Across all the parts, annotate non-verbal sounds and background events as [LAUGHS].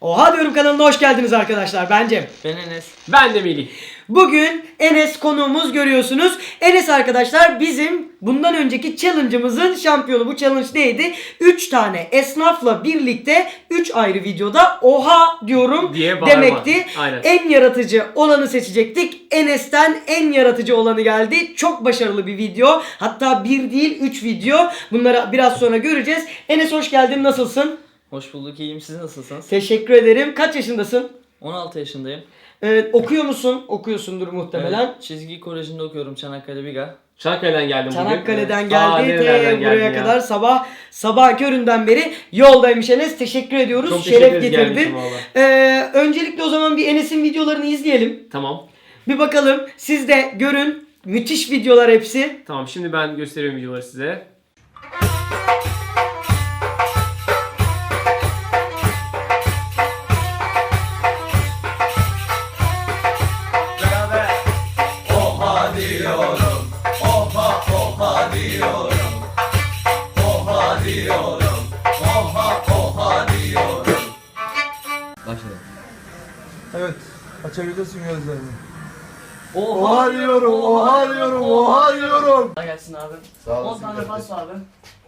Oha diyorum kanalına hoş geldiniz arkadaşlar. Ben Cem. Ben Enes. Ben de Melih. Bugün Enes konuğumuz görüyorsunuz. Enes arkadaşlar bizim bundan önceki challenge'ımızın şampiyonu. Bu challenge neydi? 3 tane esnafla birlikte 3 ayrı videoda oha diyorum Diye bağırma. demekti. Aynen. En yaratıcı olanı seçecektik. Enes'ten en yaratıcı olanı geldi. Çok başarılı bir video. Hatta bir değil 3 video. Bunları biraz sonra göreceğiz. Enes hoş geldin. Nasılsın? Hoş bulduk iyiyim siz nasılsınız? Teşekkür ederim. Kaç yaşındasın? 16 yaşındayım. Ee, okuyor musun? Okuyorsundur muhtemelen. Evet, çizgi kolejinde okuyorum Çanakkale Biga. Çanakkale'den geldim bugün. Çanakkale'den Evet. geldi Aa, te nerelerden buraya geldin ya? kadar sabah sabah köründen beri yoldaymış Enes. Teşekkür ediyoruz. Çok teşekkür Şeref ederiz getirdin. Ee, öncelikle o zaman bir Enes'in videolarını izleyelim. Tamam. Bir bakalım. Siz de görün. Müthiş videolar hepsi. Tamam şimdi ben gösteriyorum videoları size. Evet. Açabilirsin gözlerini. Oha, Oha diyorum, oha diyorum, oha diyorum. Kolay gelsin abi. Sağ 10 olasın tane pas abi.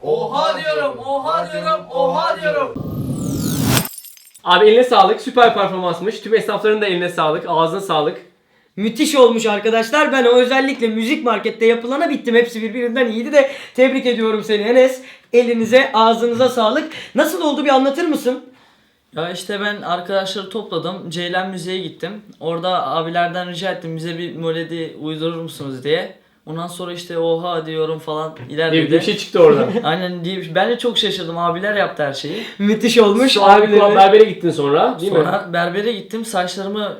Oha diyorum, oha diyorum, oha diyorum. Abi eline sağlık. Süper performansmış. Tüm esnafların da eline sağlık. Ağzına sağlık. Müthiş olmuş arkadaşlar. Ben o özellikle müzik markette yapılana bittim. Hepsi birbirinden iyiydi de tebrik ediyorum seni Enes. Elinize, ağzınıza sağlık. Nasıl oldu bir anlatır mısın? Ya işte ben arkadaşları topladım. Ceylan Müze'ye gittim. Orada abilerden rica ettim bize bir melodi uydurur musunuz diye. Ondan sonra işte oha diyorum falan [LAUGHS] ilerledi. bir şey çıktı oradan. [LAUGHS] Aynen diye- ben de çok şaşırdım. Abiler yaptı her şeyi. Müthiş olmuş. Şu abi Abilerine- berbere gittin sonra değil mi? Sonra berbere gittim. Saçlarımı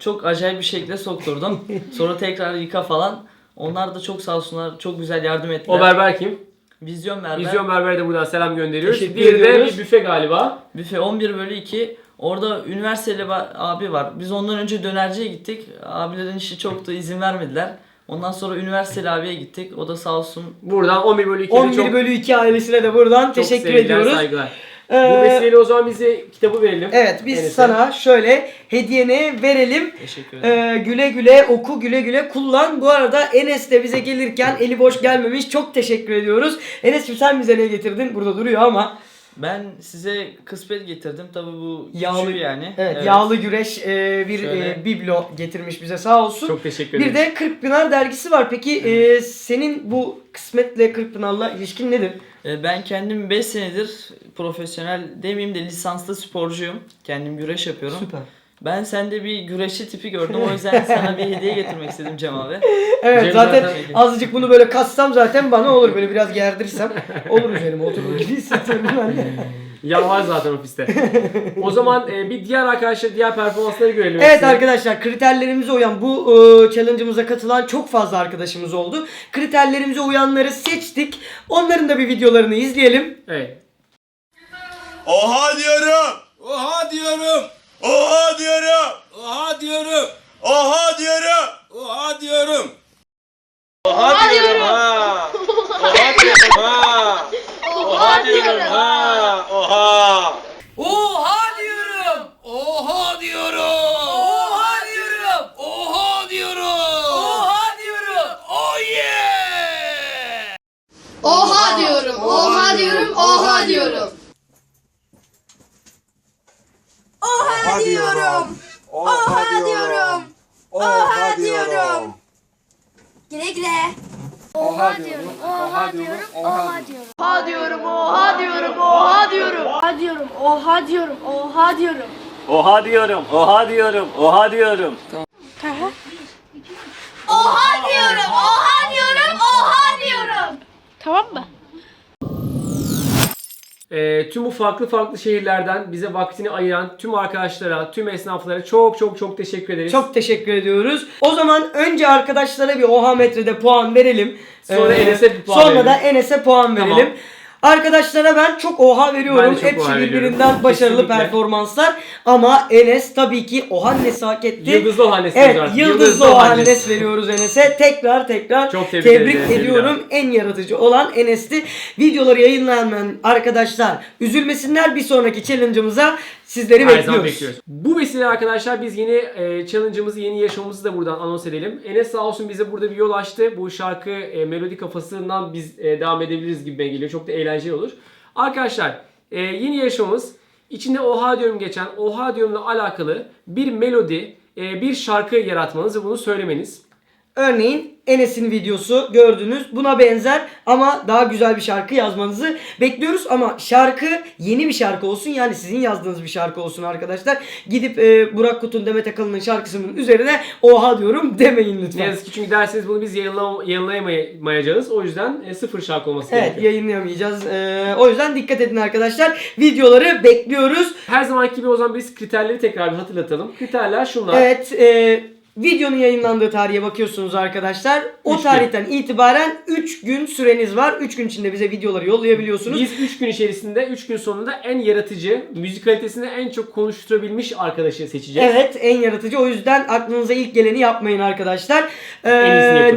çok acayip bir şekilde sokturdum. [LAUGHS] Sonra tekrar yıka falan. Onlar da çok sağ olsunlar. Çok güzel yardım ettiler. O berber kim? Vizyon berber. Vizyon berbere de buradan selam gönderiyoruz. Teşekkür Diğeri de bir büfe galiba. Büfe 11 bölü 2. Orada üniversiteli abi var. Biz ondan önce dönerciye gittik. Abilerin işi çoktu. izin vermediler. Ondan sonra üniversiteli abiye gittik. O da sağ olsun. Buradan 11 bölü 2'de 11 çok, bölü 2 ailesine de buradan çok teşekkür ediyoruz. saygılar. Ee, Bu vesileyle o zaman bize kitabı verelim. Evet biz Enes'e. sana şöyle hediyeni verelim. Teşekkür ederim. Ee, güle güle oku güle güle kullan. Bu arada Enes de bize gelirken eli boş gelmemiş. Çok teşekkür ediyoruz. Enes'cim sen bize ne getirdin? Burada duruyor ama. Ben size kısmet getirdim. Tabi bu Yağlı- yani. Evet, yağlı güreş e, bir Şöyle. e, biblo getirmiş bize sağ olsun. Çok teşekkür bir ederiz. de Kırkpınar dergisi var. Peki e, senin bu kısmetle Kırkpınar'la ilişkin nedir? Ee, Ben kendim 5 senedir profesyonel demeyeyim de lisanslı sporcuyum. Kendim güreş yapıyorum. Süper. Ben sende bir güreşçi tipi gördüm. O yüzden sana bir hediye getirmek istedim Cem abi. Evet Cem zaten azıcık bunu böyle kassam zaten bana olur böyle biraz gerdirsem olur üzerime oturur gibi hissediyorum ben. [LAUGHS] Ya var zaten ofiste. o zaman e, bir diğer arkadaşlar diğer performansları görelim. Evet hepsini. arkadaşlar kriterlerimize uyan bu e, challenge'ımıza katılan çok fazla arkadaşımız oldu. Kriterlerimize uyanları seçtik. Onların da bir videolarını izleyelim. Evet. Oha diyorum. Oha diyorum. Oha diyorum. Oha diyorum. Oha diyorum. Oha diyorum. Oha diyorum. Ha. Oha diyorum ha. Oha diyorum. Ha. Oha. Oha diyorum. Oha diyorum. Oha diyorum. Oha diyorum. Oha diyorum. Oh yeah. Oha diyorum. Oha diyorum. Oha diyorum. Oha diyorum. Oha diyorum. Oha diyorum. Güle güle. Oha diyorum. Oha diyorum. Oha diyorum. Oha diyorum. Oha diyorum. Oha diyorum. Oha diyorum. Oha diyorum. Oha diyorum. Oha diyorum. Oha diyorum. Oha diyorum. Oha diyorum. Oha diyorum. Oha diyorum. Tamam mı? E, tüm bu farklı farklı şehirlerden bize vaktini ayıran tüm arkadaşlara, tüm esnaflara çok çok çok teşekkür ederiz. Çok teşekkür ediyoruz. O zaman önce arkadaşlara bir oha metrede puan verelim. Ee, Sonra Enes'e bir puan Sonra verelim. da Enes'e puan Tamam. verelim. Arkadaşlara ben çok oha veriyorum. Ben çok Hepsi oha veriyorum. birbirinden [LAUGHS] başarılı Kesinlikle. performanslar. Ama Enes tabii ki Ohannes'i hak etti. Yıldızlı Ohannes Evet, diyoruz artık. yıldızlı Ohannes. Veriyoruz Enes'e. Tekrar tekrar Çok tebrik tebrik, ederiz, ediyorum. En yaratıcı olan Enes'ti. Videoları yayınlanan arkadaşlar üzülmesinler. Bir sonraki challenge'ımıza sizleri Her zaman bekliyoruz. bekliyoruz. Bu vesile arkadaşlar biz yeni e, challenge'ımızı, yeni yaşamımızı da buradan anons edelim. Enes sağ olsun bize burada bir yol açtı. Bu şarkı e, melodi kafasından biz e, devam edebiliriz gibi geliyor. Çok da eğlenceli olur. Arkadaşlar e, yeni yaşamımız içinde oha diyorum geçen oha diyorumla alakalı bir melodi, e, bir şarkı yaratmanız ve bunu söylemeniz. Örneğin Enes'in videosu gördünüz. Buna benzer ama daha güzel bir şarkı yazmanızı bekliyoruz. Ama şarkı yeni bir şarkı olsun. Yani sizin yazdığınız bir şarkı olsun arkadaşlar. Gidip e, Burak Kut'un Demet Akalın'ın şarkısının üzerine oha diyorum [LAUGHS] demeyin Ne lütfen. yazık ki çünkü derseniz bunu biz yayınla- yayınlayamayacağız. O yüzden e, sıfır şarkı olması Evet gerekiyor. yayınlayamayacağız. E, o yüzden dikkat edin arkadaşlar. Videoları bekliyoruz. Her zamanki gibi o zaman biz kriterleri tekrar bir hatırlatalım. Kriterler şunlar. Evet, e, videonun yayınlandığı tarihe bakıyorsunuz arkadaşlar. O Üç gün. tarihten itibaren 3 gün süreniz var. 3 gün içinde bize videoları yollayabiliyorsunuz. Biz 3 gün içerisinde 3 gün sonunda en yaratıcı, müzikalitesini en çok konuşturabilmiş arkadaşı seçeceğiz. Evet, en yaratıcı. O yüzden aklınıza ilk geleni yapmayın arkadaşlar. Ee,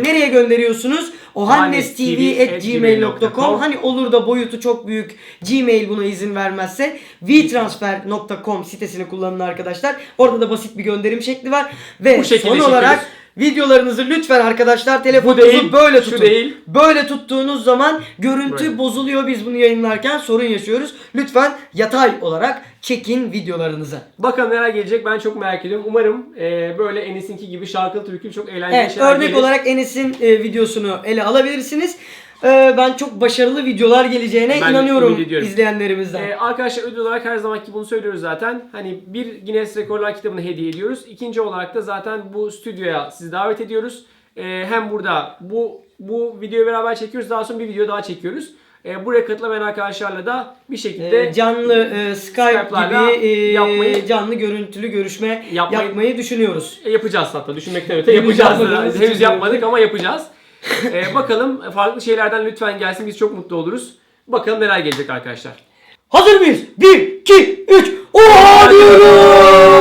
nereye gönderiyorsunuz? ohannestv@gmail.com. Hani olur da boyutu çok büyük Gmail buna izin vermezse vtransfer.com sitesini kullanın arkadaşlar. Orada da basit bir gönderim şekli var. Ve son olarak. Videolarınızı lütfen arkadaşlar telefonunuzu değil, böyle tutun. değil. Böyle tuttuğunuz zaman görüntü Böyle. bozuluyor biz bunu yayınlarken sorun yaşıyoruz. Lütfen yatay olarak çekin videolarınızı. Bakalım neler gelecek ben çok merak ediyorum. Umarım e, böyle Enes'inki gibi şarkılı türkülü çok eğlenceli Evet, şeyler örnek gelir. olarak Enes'in e, videosunu ele alabilirsiniz. E, ben çok başarılı videolar geleceğine Ben inanıyorum izleyenlerimizden. Ee, arkadaşlar ödül olarak her zamanki bunu söylüyoruz zaten. Hani bir Guinness Rekorlar kitabını hediye ediyoruz. İkinci olarak da zaten bu stüdyoya sizi davet ediyoruz. Ee, hem burada bu bu videoyu beraber çekiyoruz. Daha sonra bir video daha çekiyoruz. Ee, buraya katılamayan arkadaşlarla da bir şekilde E, canlı e, Skype gibi e, yapmayı- canlı görüntülü görüşme Yapmayı- yapmayı düşünüyoruz. E, yapacağız hatta düşünmekten öte yapacağız. Henüz yapmadık ama yapacağız. Ee, bakalım farklı şeylerden lütfen gelsin. Biz çok mutlu oluruz. Bakalım neler gelecek arkadaşlar. Hazır mıyız? 1, 2, 3, oha diyoruz!